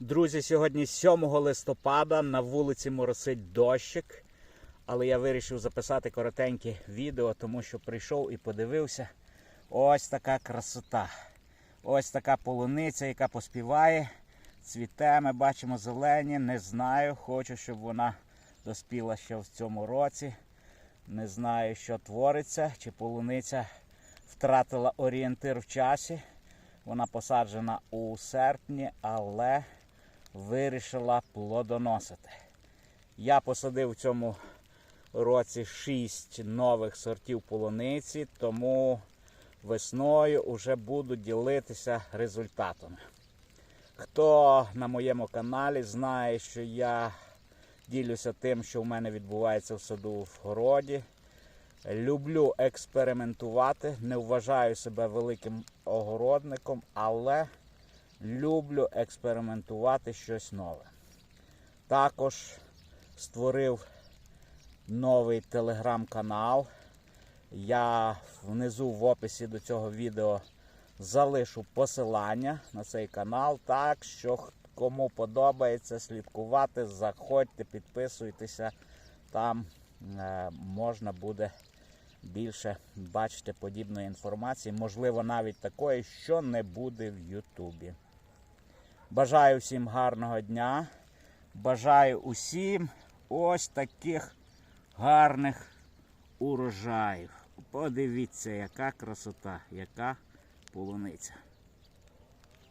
Друзі, сьогодні 7 листопада на вулиці моросить дощик. Але я вирішив записати коротеньке відео, тому що прийшов і подивився. Ось така красота. Ось така полуниця, яка поспіває. Цвіте, ми бачимо зелені. Не знаю. Хочу, щоб вона доспіла ще в цьому році. Не знаю, що твориться, чи полуниця втратила орієнтир в часі. Вона посаджена у серпні, але вирішила плодоносити. Я посадив в цьому році 6 нових сортів полуниці, тому весною вже буду ділитися результатами. Хто на моєму каналі знає, що я ділюся тим, що в мене відбувається в саду в городі. Люблю експериментувати, не вважаю себе великим огородником, але люблю експериментувати щось нове. Також створив новий телеграм-канал. Я внизу в описі до цього відео залишу посилання на цей канал. Так що кому подобається слідкувати, заходьте, підписуйтеся. Там е, можна буде більше бачити подібної інформації, можливо, навіть такої, що не буде в Ютубі. Бажаю всім гарного дня. Бажаю усім ось таких гарних урожаїв. Подивіться, яка красота, яка полуниця.